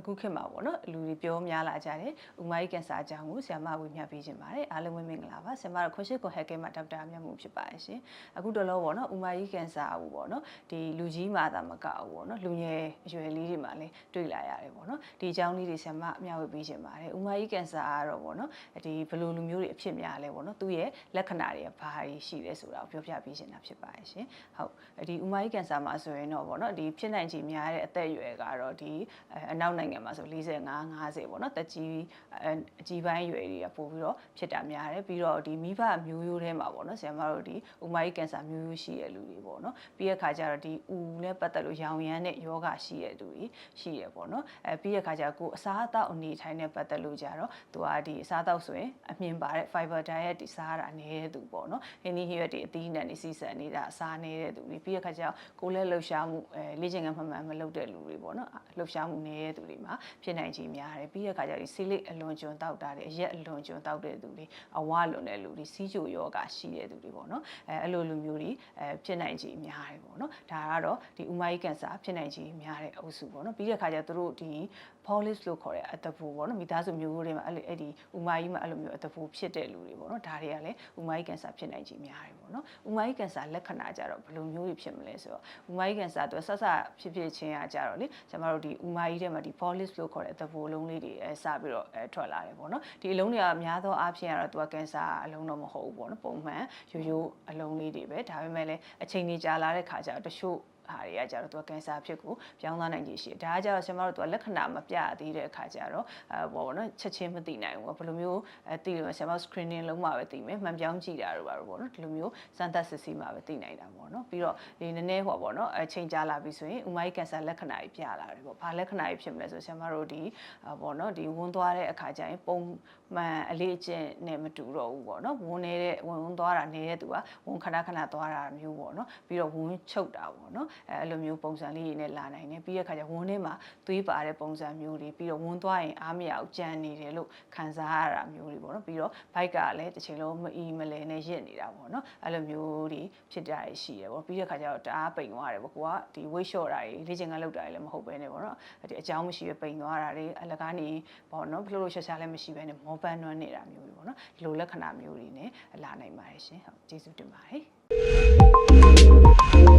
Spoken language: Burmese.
အခုခေတ်မှာပေါ့နော်လူတွေပြောများလာကြတယ်ဥမာကြီးကင်ဆာအကြောင်းကိုဆရာမဝေမျှပေးခြင်းပါတယ်အားလုံးပဲမင်္ဂလာပါဆရာမတို့ခွန်ရှိကွန်ဟက်ကေမှာဒေါက်တာမြတ်မှုဖြစ်ပါတယ်ရှင်အခုတော့လို့ပေါ့နော်ဥမာကြီးကင်ဆာကိုပေါ့နော်ဒီလူကြီးမှာသာမကဘူးပေါ့နော်လူငယ်အရွယ်လေးတွေမှာလည်းတွေ့လာရတယ်ပေါ့နော်ဒီအကြောင်းလေးတွေဆရာမအမျှဝေပေးခြင်းပါတယ်ဥမာကြီးကင်ဆာကတော့ပေါ့နော်ဒီဘယ်လိုလူမျိုးတွေအဖြစ်များလဲပေါ့နော်သူ့ရဲ့လက္ခဏာတွေကဘာတွေရှိလဲဆိုတာကိုပြောပြပေးခြင်းတာဖြစ်ပါတယ်ရှင်ဟုတ်ဒီဥမာကြီးကင်ဆာမှာဆိုရင်တော့ပေါ့နော်ဒီဖြစ်နိုင်ခြေများတဲ့အသက်အရွယ်ကတော့ဒီအနောက်နိုင်ငံမှာဆို45 50ပေါ့နော်တက်ကြီးအကြီးပိုင်းရွယ်တွေကပို့ပြီးတော့ဖြစ်တာများတယ်ပြီးတော့ဒီမိဘမျိုးရိုးထဲမှာပေါ့နော်ဆရာမတို့ဒီဥမာကြီးကင်ဆာမျိုးရိုးရှိတဲ့လူတွေပေါ့နော်ပြီးရခါကျတော့ဒီဥနဲ့ပတ်သက်လို့ရောင်ရမ်းတဲ့ယောဂရှိတဲ့လူတွေရှိရပေါ့နော်အဲပြီးရခါကျကိုအစားအသောက်အနေထိုင်နဲ့ပတ်သက်လို့ကြတော့သူကဒီအစားအသောက်ဆိုရင်အမြင်ပါတဲ့ fiber diet ဒီစားတာနေတဲ့သူပေါ့နော်ဟင်းဒီဟရွက်တွေအသီးနှံတွေစီစံနေတာအစားနေတဲ့သူတွေပြီးရခါကျတော့ကိုယ်လည်းလှုပ်ရှားမှုအဲလေ့ကျင့်ခန်းမှန်မှန်မလုပ်တဲ့လူတွေပေါ့နော်လှုပ်ရှားမှုနေတဲ့သူတွေမှာဖြစ်နိုင်ခြေများတယ်ပြီးရခါကျတော့ဒီဆေးလိပ်အလွန်ကျွံတောက်တာတွေအရက်အလွန်ကျွံတောက်တဲ့သူတွေအဝလွန်တဲ့လူတွေစီးချိုယောဂရှိတဲ့သူတွေပေါ့နော်အဲအဲ့လိုလူမျိုးတွေအဲဖြစ်နိုင်ခြေများတယ်ပေါ့နော်ဒါကတော့ဒီဥမာကြီးကင်ဆာဖြစ်နိုင်ခြေများတဲ့အုပ်စုပေါ့နော်ပြီးတဲ့ခါကျသူတို့ဒီ polis လို့ခေါ်တဲ့အတဘူပေါ့နော်မိသားစုမျိုးရိုးတွေမှာအဲ့လိုအဲ့ဒီဥမာကြီးမှာအဲ့လိုမျိုးအတဘူဖြစ်တဲ့လူတွေပေါ့နော်ဒါတွေကလည်းဥမာကြီးကင်ဆာဖြစ်နိုင်ခြေများတယ်ပေါ့နော်ဥမာကြီးကင်ဆာလက္ခဏာကြတော့ဘယ်လိုမျိုးတွေဖြစ်မလဲဆိုတော့ဥမာကြီးကင်ဆာသူဆက်ဆက်ဖြစ်ဖြစ်ချင်းကကြတော့လေကျွန်တော်တို့ဒီဥမာကြီးထဲမှာဒီ polis လို့ခေါ်တဲ့အတဘူလုံးလေးတွေအဲစပြီးတော့အဲထွက်လာတယ်ပေါ့နော်ဒီအလုံးတွေကများသောအားဖြင့်ကတော့သူကကင်ဆာအလုံးတော့မဟုတ်ဘူးပေါ့နော်ပုံမှန်ရိုးရိုးအလုံးလေးတွေပဲဒါပေမဲ့လည်းအချိန်ကြီးကြာလာတဲ့ခါကျတော့တချို့ ဟာတွေကကြတော့သူကကင်ဆာဖြစ်ကိုပြောင်းသွားနိုင်ခြေရှိတယ်။ဒါကကြတော့ကျွန်တော်တို့သူကလက္ခဏာမပြသေးတဲ့အခါကျတော့အဲဘောပေါ့နော်ချက်ချင်းမသိနိုင်ဘူး။ဘယ်လိုမျိုးအဲသိလို့ကျွန်တော် screening လုံးမှပဲသိမယ်။မှန်ပြောင်းကြည့်တာတို့ပါတော့ပေါ့နော်ဒီလိုမျိုးစမ်းသပ်စစ်ဆေးမှပဲသိနိုင်တာပေါ့နော်။ပြီးတော့ဒီနည်းနည်းဟောပေါ့နော်အချိန်ကြာလာပြီဆိုရင်ဥမိုင်းကင်ဆာလက္ခဏာကြီးပြလာတယ်ပေါ့။ဘာလက္ခဏာကြီးဖြစ်မလဲဆိုကျွန်တော်တို့ဒီပေါ့နော်ဒီဝန်းသွားတဲ့အခါကျရင်ပုံမှန်အလေးအကျင့်နဲ့မတူတော့ဘူးပေါ့နော်။ဝန်းနေတဲ့ဝန်းသွားတာနေတဲ့သူကဝန်းခဏခဏသွားတာမျိုးပေါ့နော်။ပြီးတော့ဝန်းချုပ်တာပေါ့နော်။အဲအဲ့လိုမျိုးပုံစံလေးတွေနဲ့လာနိုင်တယ်ပြီးတဲ့အခါကျဝန်းထဲမှာသွေးပါတဲ့ပုံစံမျိုးတွေပြီးတော့ဝန်းသွားရင်အားမရအောင်ကြံနေတယ်လို့ခံစားရတာမျိုးတွေပေါ့နော်ပြီးတော့ဘိုက်ကလည်းတစ်ချိန်လုံးမအီမလဲနဲ့ရစ်နေတာပေါ့နော်အဲ့လိုမျိုးတွေဖြစ်တာရှိတယ်ပေါ့ပြီးတဲ့အခါကျတော့တအားပိန်သွားတယ်ပေါ့ကိုကဒီ weight short တာတွေလေ့ကျင့်ခန်းလုပ်တာတွေလည်းမဟုတ်ပဲねပေါ့နော်ဒီအကြောင်းမရှိပဲပိန်သွားတာတွေအလကားနေပေါ့နော်ဖလို့လို့ရှာရှာလည်းမရှိပဲねမောပန်းနွမ်းနေတာမျိုးတွေပေါ့နော်ဒီလိုလက္ခဏာမျိုးတွေ ਨੇ လာနိုင်ပါတယ်ရှင်ဟုတ်ကျေးဇူးတင်ပါတယ်